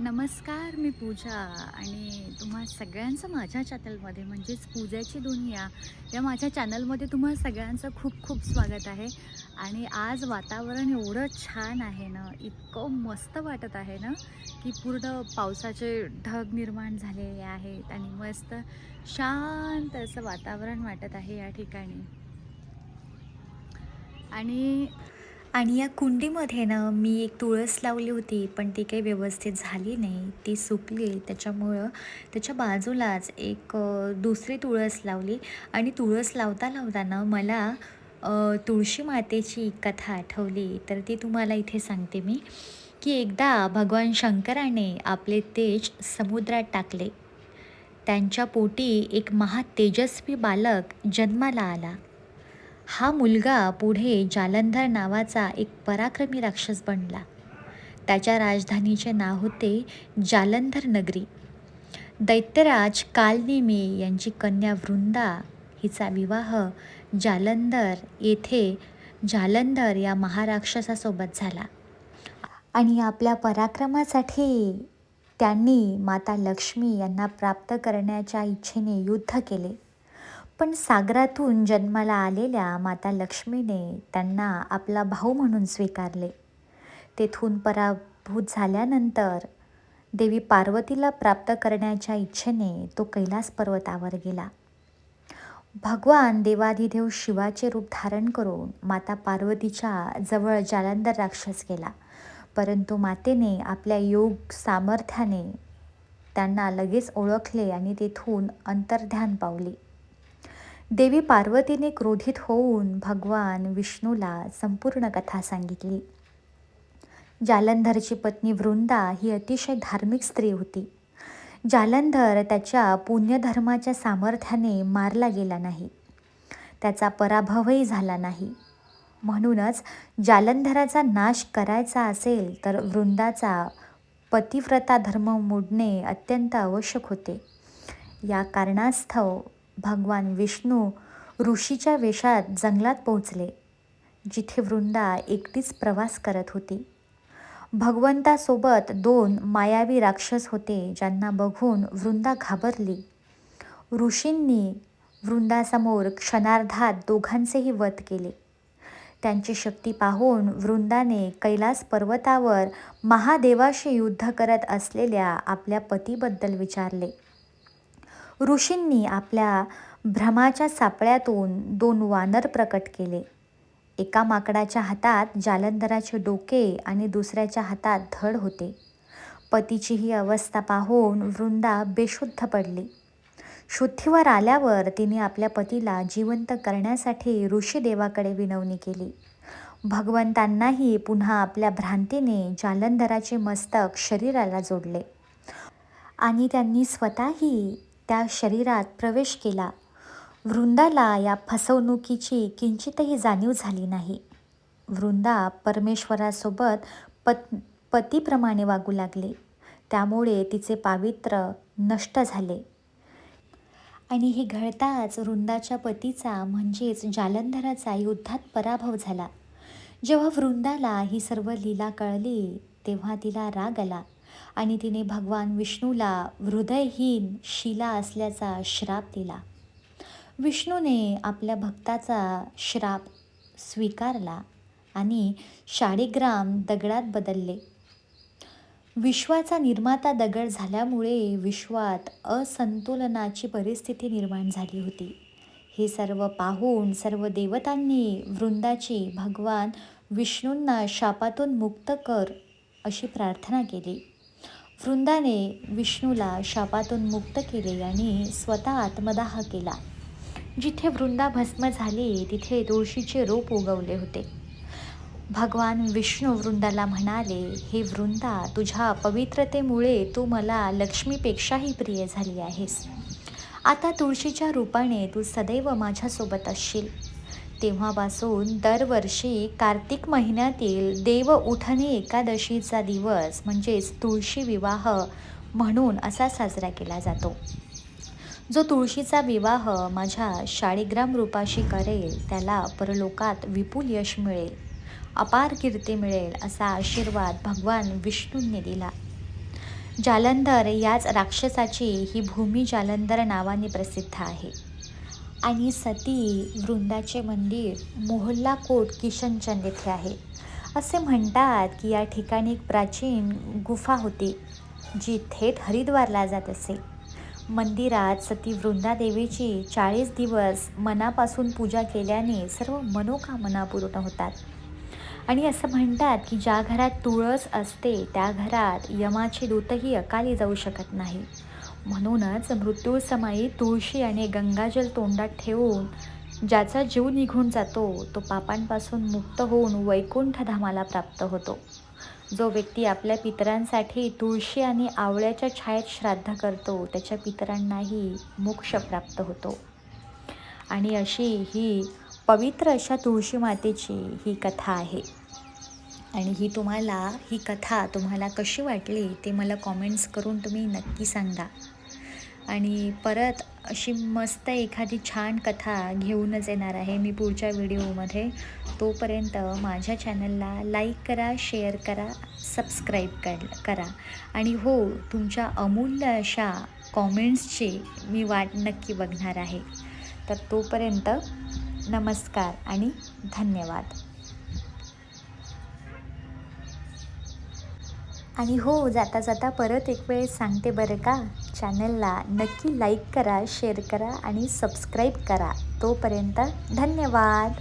नमस्कार मी पूजा आणि तुम्हा सगळ्यांचं माझ्या चॅनलमध्ये म्हणजेच पूजाची दुनिया या माझ्या चॅनलमध्ये तुम्हा सगळ्यांचं खूप खूप स्वागत आहे. आणि आज वातावरण एवढं छान आहे ना इतकं मस्त वाटत आहे ना की पूर्ण पावसाचे ढग निर्माण झालेले आहेत आणि मस्त शांत असं वातावरण वाटत आहे या ठिकाणी. आणि आणि या कुंडीमध्ये ना मी एक तुळस लावली होती पण ती काही व्यवस्थित झाली नाही. ती सुकली. त्याच्यामुळं त्याच्या बाजूलाच एक दुसरी तुळस लावली. आणि तुळस लावता लावताना मला तुळशी मातेची कथा आठवली. तर ती तुम्हाला इथे सांगते मी की एकदा भगवान शंकराने आपले तेज समुद्रात टाकले. त्यांच्या पोटी एक महातेजस्वी बालक जन्माला आला. हा मुलगा पुढे जालंधर नावाचा एक पराक्रमी राक्षस बनला. त्याच्या राजधानीचे नाव होते जालंधर नगरी. दैत्यराज कालनेमे यांची कन्या वृंदा हिचा विवाह जालंधर येथे जालंधर या महाराक्षसासोबत झाला. आणि आपल्या पराक्रमासाठी त्यांनी माता लक्ष्मी यांना प्राप्त करण्याच्या इच्छेने युद्ध केले. पण सागरातून जन्माला आलेल्या माता लक्ष्मीने त्यांना आपला भाऊ म्हणून स्वीकारले. तेथून पराभूत झाल्यानंतर देवी पार्वतीला प्राप्त करण्याच्या इच्छेने तो कैलास पर्वतावर गेला. भगवान देवाधिदेव शिवाचे रूप धारण करून माता पार्वतीच्या जवळ जालंधर राक्षस गेला. परंतु मातेने आपल्या योग सामर्थ्याने त्यांना लगेच ओळखले आणि तेथून अंतर्ध्यान पावली. देवी पार्वतीने क्रोधित होऊन भगवान विष्णूला संपूर्ण कथा सांगितली. जालंधरची पत्नी वृंदा ही अतिशय धार्मिक स्त्री होती. जालंधर त्याच्या पुण्यधर्माच्या सामर्थ्याने मारला गेला नाही. त्याचा पराभवही झाला नाही. म्हणूनच जालंधराचा नाश करायचा असेल तर वृंदाचा पतिव्रता धर्म मोडणे अत्यंत आवश्यक होते. या कारणास्तव भगवान विष्णू ऋषीच्या वेशात जंगलात पोहोचले जिथे वृंदा एकटीच प्रवास करत होती. भगवंतासोबत दोन मायावी राक्षस होते ज्यांना बघून वृंदा घाबरली. ऋषींनी वृंदासमोर क्षणार्धात दोघांचेही वध केले. त्यांची शक्ती पाहून वृंदाने कैलास पर्वतावर महादेवाशी युद्ध करत असलेल्या आपल्या पतीबद्दल विचारले. ऋषींनी आपल्या भ्रमाच्या सापळ्यातून दोन वानर प्रकट केले. एका माकडाच्या हातात जालंधराचे डोके आणि दुसऱ्याच्या हातात धड होते. पतीची ही अवस्था पाहून वृंदा बेशुद्ध पडली. शुद्धीवर आल्यावर तिने आपल्या पतीला जिवंत करण्यासाठी ऋषीदेवाकडे विनवणी केली. भगवंतांनाही पुन्हा आपल्या भ्रांतीने जालंधराचे मस्तक शरीराला जोडले. आणि त्यांनी स्वतःही त्या शरीरात प्रवेश केला. वृंदाला या फसवणुकीची किंचितही जाणीव झाली नाही. वृंदा परमेश्वरासोबत पत पतीप्रमाणे वागू लागले. त्यामुळे तिचे पावित्र्य नष्ट झाले. आणि हे घडताच वृंदाच्या पतीचा म्हणजेच जालंधराचा युद्धात पराभव झाला. जेव्हा वृंदाला ही सर्व लीला कळली तेव्हा तिला राग आला. आणि तिने भगवान विष्णूला हृदयहीन शिला असल्याचा श्राप दिला. विष्णूने आपल्या भक्ताचा श्राप स्वीकारला आणि शाळीग्राम दगडात बदलले. विश्वाचा निर्माता दगड झाल्यामुळे विश्वात असंतुलनाची परिस्थिती निर्माण झाली होती. हे सर्व पाहून सर्व देवतांनी वृंदाची भगवान विष्णूंना शापातून मुक्त कर अशी प्रार्थना केली. वृंदाने विष्णूला शापातून मुक्त केले आणि स्वतः आत्मदाह केला. जिथे वृंदा भस्म झाली तिथे तुळशीचे रोप उगवले होते. भगवान विष्णू वृंदाला म्हणाले हे वृंदा तुझ्या पवित्रतेमुळे तू मला लक्ष्मीपेक्षाही प्रिय झाली आहेस. आता तुळशीच्या रूपाने तू सदैव माझ्यासोबत असशील. तेव्हापासून दरवर्षी कार्तिक महिन्यातील देव उठणे एकादशीचा दिवस म्हणजेच तुळशी विवाह म्हणून असा साजरा केला जातो. जो तुळशीचा विवाह माझ्या शाळीग्राम रूपाशी करेल त्याला परलोकात विपुल यश मिळेल अपार कीर्ती मिळेल असा आशीर्वाद भगवान विष्णूंनी दिला. जालंधर याच राक्षसाची ही भूमी जालंधर नावाने प्रसिद्ध आहे. आणि सती वृंदाचे मंदिर मोहल्ला कोट किशनचंद येथे आहे. असे म्हणतात की या ठिकाणी एक प्राचीन गुफा होती जी थेट हरिद्वारला जात असे. मंदिरात सती वृंदादेवीची चाळीस दिवस मनापासून पूजा केल्याने सर्व मनोकामना पूर्ण होतात. आणि असं म्हणतात की ज्या घरात तुळस असते त्या घरात यमाचे दूतही अकाली जाऊ शकत नाही. म्हणूनच मृत्यूसमयी तुळशी आणि गंगाजल तोंडात ठेवून ज्याचा जीव निघून जातो तो पापांपासून मुक्त होऊन वैकुंठ धामाला प्राप्त होतो. जो व्यक्ती आपल्या पितरांसाठी तुळशी आणि आवळ्याच्या छायेत श्राद्ध करतो त्याच्या पितरांनाही मोक्ष प्राप्त होतो. आणि अशी ही पवित्र अशा तुळशी मातेची ही कथा आहे. आणि ही तुम्हाला ही कथा तुम्हाला कशी वाटली ते मला कॉमेंट्स करून तुम्ही नक्की सांगा. आणि परत अशी मस्त एखादी छान कथा घेऊनच येणार आहे मी पुढच्या व्हिडिओमध्ये. तोपर्यंत माझ्या चॅनलला लाईक करा शेअर करा सबस्क्राईब कर करा. आणि हो तुमच्या अमूल्य अशा कॉमेंट्सची मी वाट नक्की बघणार आहे. तर तोपर्यंत नमस्कार आणि धन्यवाद. आणि हो जाता जाता परत एक वेळ सांगते बरं का? चॅनलला नक्की लाईक करा शेअर करा आणि सबस्क्राईब करा. तोपर्यंत धन्यवाद!